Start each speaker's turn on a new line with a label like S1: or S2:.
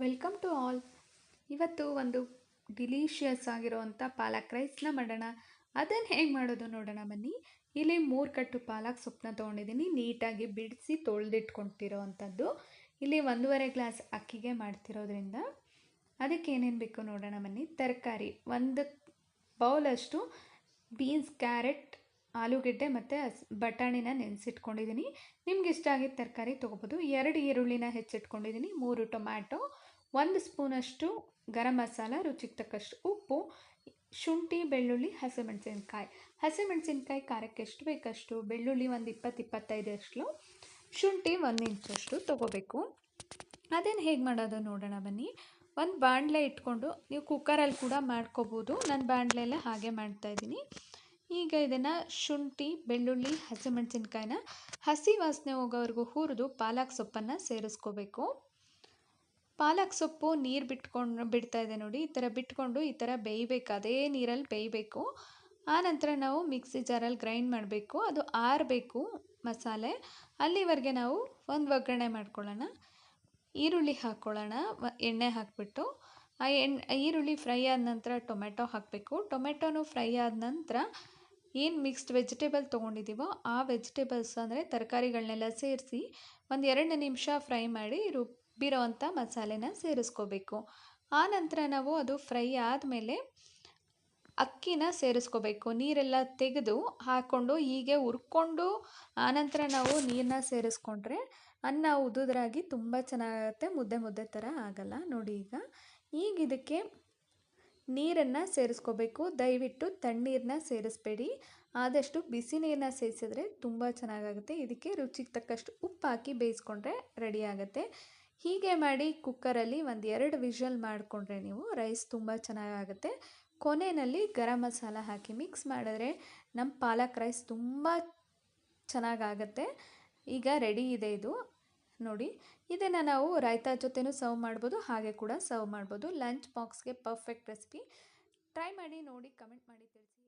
S1: Welcome to all. ಇವತ್ತು ಒಂದು delicious ಆಗಿರುವಂಥ ಪಾಲಕ್ ರೈಸ್ನ ಮಾಡೋಣ. ಅದನ್ನು ಹೇಗೆ ಮಾಡೋದು ನೋಡೋಣ ಬನ್ನಿ. ಇಲ್ಲಿ ಮೂರು ಕಟ್ಟು ಪಾಲಕ್ ಸೊಪ್ಪನ್ನ ತೊಗೊಂಡಿದ್ದೀನಿ. ನೀಟಾಗಿ ಬಿಡಿಸಿ ತೊಳೆದಿಟ್ಕೊತಿರೋ ಅಂಥದ್ದು ಇಲ್ಲಿ ಒಂದೂವರೆ ಗ್ಲಾಸ್ ಅಕ್ಕಿಗೆ ಮಾಡ್ತಿರೋದ್ರಿಂದ ಅದಕ್ಕೆ ಏನೇನು ಬೇಕು ನೋಡೋಣ ಬನ್ನಿ. ತರಕಾರಿ ಒಂದು ಬೌಲಷ್ಟು ಬೀನ್ಸ್, ಕ್ಯಾರೆಟ್ ಆಲೂಗೆಡ್ಡೆ ಮತ್ತು ಬಟಾಣಿನ ನೆನೆಸಿಟ್ಕೊಂಡಿದ್ದೀನಿ ನಿಮ್ಗೆ ಇಷ್ಟ ಆಗಿದ್ದ ತರಕಾರಿ ತೊಗೋಬೋದು. ಎರಡು ಈರುಳ್ಳಿನ ಹೆಚ್ಚಿಟ್ಕೊಂಡಿದ್ದೀನಿ ಮೂರು ಟೊಮ್ಯಾಟೊ, ಒಂದು ಸ್ಪೂನಷ್ಟು ಗರಂ ಮಸಾಲ, ರುಚಿಗೆ ತಕ್ಕಷ್ಟು ಉಪ್ಪು, ಶುಂಠಿ, ಬೆಳ್ಳುಳ್ಳಿ, ಹಸಿಮೆಣಸಿನ್ಕಾಯಿ. ಹಸಿಮೆಣಸಿನ್ಕಾಯಿ ಖಾರಕ್ಕೆ ಎಷ್ಟು ಬೇಕಷ್ಟು? ಬೆಳ್ಳುಳ್ಳಿ ಒಂದು ಇಪ್ಪತ್ತು, ಇಪ್ಪತ್ತೈದಷ್ಟು. ಶುಂಠಿ ಒಂದು ಇಂಚಷ್ಟು ತೊಗೋಬೇಕು. ಅದೇನು ಹೇಗೆ ಮಾಡೋದು ನೋಡೋಣ ಬನ್ನಿ. ಒಂದು ಬಾಣಲೆ ಇಟ್ಕೊಂಡು ನೀವು ಕುಕ್ಕರಲ್ಲಿ ಕೂಡ ಮಾಡ್ಕೋಬೋದು. ನಾನು ಬಾಣಲೆಲ್ಲ ಹಾಗೆ ಮಾಡ್ತಾಯಿದ್ದೀನಿ ಈಗ ಇದನ್ನು ಶುಂಠಿ, ಬೆಳ್ಳುಳ್ಳಿ, ಹಸಿಮೆಣಸಿನ್ಕಾಯಿನ ಹಸಿ ವಾಸನೆ ಹೋಗೋವರೆಗೂ ಹುರಿದು ಪಾಲಕ್ ಸೊಪ್ಪನ್ನು ಸೇರಿಸ್ಕೋಬೇಕು. ಪಾಲಕ್ ಸೊಪ್ಪು ನೀರು ಬಿಟ್ಕೊಂಡು, ಬಿಡ್ತಾ ಇದೆ ನೋಡಿ, ಈ ಥರ ಬಿಟ್ಕೊಂಡು ಈ ಥರ ಬೇಯಬೇಕು, ಅದೇ ನೀರಲ್ಲಿ ಬೇಯಬೇಕು. ಆನಂತರ ನಾವು ಮಿಕ್ಸಿ ಜಾರಲ್ಲಿ ಗ್ರೈಂಡ್ ಮಾಡಬೇಕು, ಅದು ಆರಬೇಕು ಮಸಾಲೆ. ಅಲ್ಲಿವರೆಗೆ ನಾವು ಒಂದು ಒಗ್ಗರಣೆ ಮಾಡ್ಕೊಳ್ಳೋಣ. ಈರುಳ್ಳಿ ಹಾಕ್ಕೊಳ್ಳೋಣ ಎಣ್ಣೆ ಹಾಕಿಬಿಟ್ಟು. ಎಣ್ಣೆ ಈರುಳ್ಳಿ ಫ್ರೈ ಆದ ನಂತರ ಟೊಮೆಟೊ ಹಾಕಬೇಕು. ಟೊಮೆಟೊನು ಫ್ರೈ ಆದ ನಂತರ ಏನು ಮಿಕ್ಸ್ಡ್ ವೆಜಿಟೇಬಲ್ ತೊಗೊಂಡಿದ್ದೀವೋ ಆ ವೆಜಿಟೇಬಲ್ಸ್ ಅಂದರೆ ತರಕಾರಿಗಳನ್ನೆಲ್ಲ ಸೇರಿಸಿ ಒಂದು ಎರಡು ನಿಮಿಷ ಫ್ರೈ ಮಾಡಿ ರುಬ್ಬಿರೋ ಅಂಥ ಮಸಾಲೆನ ಸೇರಿಸ್ಕೋಬೇಕು. ಆ ನಂತರ ನಾವು ಅದು ಫ್ರೈ ಆದಮೇಲೆ ಅಕ್ಕಿನ ಸೇರಿಸ್ಕೋಬೇಕು. ನೀರೆಲ್ಲ ತೆಗೆದು ಹಾಕ್ಕೊಂಡು ಹೀಗೆ ಹುರ್ಕೊಂಡು ಆನಂತರ ನಾವು ನೀರನ್ನ ಸೇರಿಸ್ಕೊಂಡ್ರೆ ಅನ್ನ ಉದುದ್ರಾಗಿ ತುಂಬ ಚೆನ್ನಾಗಿರುತ್ತೆ ಮುದ್ದೆ ಮುದ್ದೆ ಥರ ಆಗಲ್ಲ. ನೋಡಿ ಈಗ ಈಗ ಇದಕ್ಕೆ ನೀರನ್ನು ಸೇರಿಸ್ಕೋಬೇಕು. ದಯವಿಟ್ಟು ತಣ್ಣೀರನ್ನ ಸೇರಿಸ್ಬೇಡಿ. ಆದಷ್ಟು ಬಿಸಿ ನೀರನ್ನ ಸೇರಿಸಿದ್ರೆ ತುಂಬ ಚೆನ್ನಾಗಾಗುತ್ತೆ. ಇದಕ್ಕೆ ರುಚಿಗೆ ತಕ್ಕಷ್ಟು ಉಪ್ಪು ಹಾಕಿ ಬೇಯಿಸ್ಕೊಂಡ್ರೆ ರೆಡಿ ಆಗುತ್ತೆ. ಹೀಗೆ ಮಾಡಿ ಕುಕ್ಕರಲ್ಲಿ ಒಂದು ಎರಡು ವಿಷಲ್ ಮಾಡಿಕೊಂಡ್ರೆ ನೀವು ರೈಸ್ ತುಂಬ ಚೆನ್ನಾಗಾಗುತ್ತೆ. ಕೊನೆಯಲ್ಲಿ ಗರಂ ಮಸಾಲ ಹಾಕಿ ಮಿಕ್ಸ್ ಮಾಡಿದ್ರೆ ನಮ್ಮ ಪಾಲಕ್ ರೈಸ್ ತುಂಬ ಚೆನ್ನಾಗಾಗತ್ತೆ. ಈಗ ರೆಡಿ ಇದೆ ಇದು. ನೋಡಿ, ಇದನ್ನು ನಾವು ರಾಯ್ತಾ ಜೊತೆನೂ ಸರ್ವ್ ಮಾಡ್ಬೋದು, ಹಾಗೆ ಕೂಡ ಸರ್ವ್ ಮಾಡ್ಬೋದು. ಲಂಚ್ ಬಾಕ್ಸ್ಗೆ ಪರ್ಫೆಕ್ಟ್ ರೆಸಿಪಿ ಟ್ರೈ ಮಾಡಿ ನೋಡಿ ಕಮೆಂಟ್ ಮಾಡಿ ತಿಳಿಸಿ.